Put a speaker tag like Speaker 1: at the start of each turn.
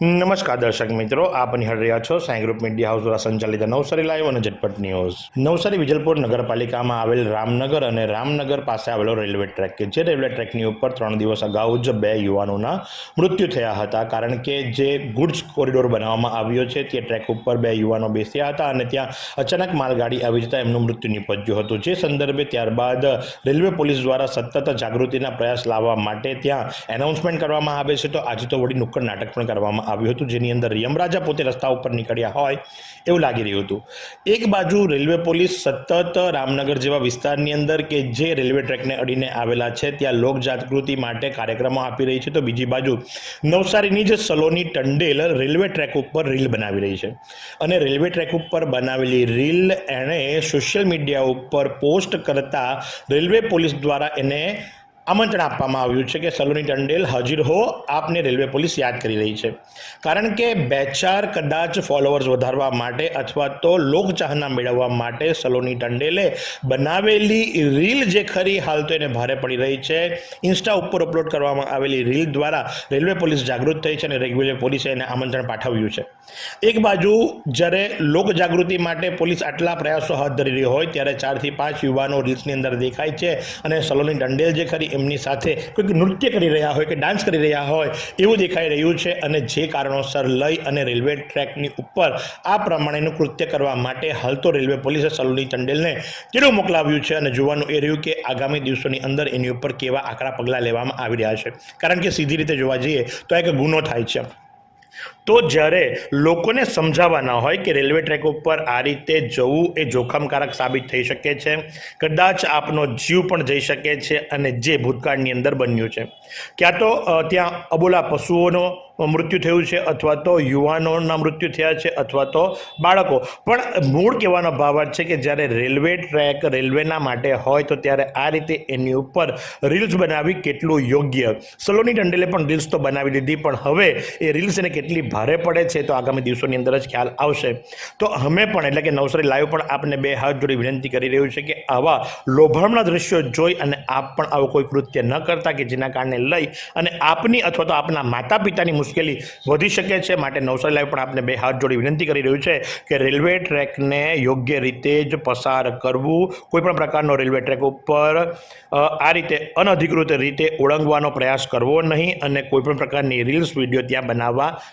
Speaker 1: નમસ્કાર દર્શક મિત્રો, આપ નિહાળ રહ્યા છો સાંઈ ગ્રુપ મીડિયા હાઉસ દ્વારા સંચાલિત નવસારી લાઈવ અને ઝટપટ ન્યૂઝ. નવસારી વિજલપુર નગરપાલિકામાં આવેલ રામનગર અને રામનગર પાસે આવેલો રેલવે ટ્રેક કે જે રેલવે ટ્રેકની ઉપર ત્રણ દિવસ અગાઉ જ બે યુવાનોના મૃત્યુ થયા હતા. કારણ કે જે ગુડ્સ કોરિડોર બનાવવામાં આવ્યો છે, તે ટ્રેક ઉપર બે યુવાનો બેસ્યા હતા અને ત્યાં અચાનક માલગાડી આવી જતાં એમનું મૃત્યુ નિપજ્યું હતું. જે સંદર્ભે ત્યારબાદ રેલવે પોલીસ દ્વારા સતત જાગૃતિના પ્રયાસ લાવવા માટે ત્યાં એનાઉન્સમેન્ટ કરવામાં આવે છે. તો આજે તો વળી નુક્કડ નાટક પણ કરવામાં આવ્યું હતું, જેની અંદર યમરાજા પોતે રસ્તા ઉપર નીકળ્યા હોય એવું લાગી રહ્યું હતું. એક બાજુ રેલવે પોલીસ સતત રામનગર જેવા વિસ્તારની અંદર કે જે રેલવે ટ્રેકને અડીને આવેલા છે, ત્યાં લોક જાગૃતિ માટે કાર્યક્રમો આપી રહી છે, તો બીજી બાજુ નવસારીની જ સલોની ટંડેલ રેલવે ટ્રેક ઉપર રીલ બનાવી રહી છે. અને રેલવે ટ્રેક ઉપર બનાવેલી રીલ એણે સોશિયલ મીડિયા ઉપર પોસ્ટ કરતા રેલવે પોલીસ દ્વારા એને આમંત્રણ આપવામાં આવ્યું છે કે સલોની ટંડેલ હાજર હો, આપને રેલવે પોલીસ યાદ કરી રહી છે. કારણ કે બે ચાર કદાચ ફોલોઅર્સ વધારવા માટે અથવા તો લોકચાહના મેળવવા માટે સલોની ટંડેલે બનાવેલી રીલ જે ખરી, હાલ તો એને ભારે પડી રહી છે. ઇન્સ્ટા ઉપર અપલોડ કરવામાં આવેલી રીલ દ્વારા રેલવે પોલીસ જાગૃત થઈ છે અને રેલવે પોલીસે એને આમંત્રણ પાઠવ્યું છે. એક બાજુ જ્યારે લોકજાગૃતિ માટે પોલીસ આટલા પ્રયાસો હાથ ધરી રહી હોય, ત્યારે ચારથી પાંચ યુવાનો રીલ્સની અંદર દેખાય છે અને સલોની ટંડેલ જે ખરી એમની સાથે કોઈક નૃત્ય કરી રહ્યા હોય કે ડાન્સ કરી રહ્યા હોય એવું દેખાઈ રહ્યું છે અને જે કારણોસર લઈ અને રેલવે ટ્રેકની ઉપર આ પ્રમાણેનું કૃત્ય કરવા માટે હાલ તો રેલવે પોલીસે સલુની ચંડેલને તેનું મોકલાવ્યું છે અને જોવાનું એ રહ્યું કે આગામી દિવસોની અંદર એની ઉપર કેવા આકરા પગલાં લેવામાં આવી રહ્યા છે. કારણ કે સીધી રીતે જોવા જઈએ તો એક ગુનો થાય છે. તો જ્યારે લોકોને સમજાવવાના હોય કે રેલવે ટ્રેક ઉપર આ રીતે જવું એ જોખમકારક સાબિત થઈ શકે છે, કદાચ આપનો જીવ પણ જઈ શકે છે અને જે ભૂતકાળની અંદર બન્યું છે. ક્યાં તો ત્યાં અબોલા પશુઓનો મૃત્યુ થયું છે અથવા તો યુવાનોના મૃત્યુ થયા છે અથવા તો બાળકો. પણ મૂળ કહેવાનો ભાવાર્થ છે કે જ્યારે રેલવે ટ્રેક રેલવેના માટે હોય તો ત્યારે આ રીતે એની ઉપર રીલ્સ બનાવવી કેટલું યોગ્ય. સલોની ટંડેલે પણ રીલ્સ તો બનાવી દીધી, પણ હવે એ રીલ્સ એને કેટલી ભારે પડે છે તો આગામી દિવસોની અંદર જ ખ્યાલ આવશે. તો અમે પણ એટલે કે નવસારી લાઈવ પણ આપને બે હાથ જોડી વિનંતી કરી રહ્યું છે કે આવા લોભામણા દ્રશ્યો જોઈ અને આપ પણ આવું કોઈ કૃત્ય ન કરતા કે જેના કારણે લઈ અને આપની અથવા તો આપના માતા પિતાની મુશ્કેલી વધી શકે છે માટે નવસારી લાઈવ પણ આપને બે હાથ જોડી વિનંતી કરી રહ્યું છે કે રેલવે ટ્રેકને યોગ્ય રીતે જ પસાર કરવું. કોઈપણ પ્રકારનો રેલવે ટ્રેક ઉપર આ રીતે અનધિકૃત રીતે ઓળંગવાનો પ્રયાસ કરવો નહીં અને કોઈપણ પ્રકારની રીલ્સ, વીડિયો ત્યાં બનાવવા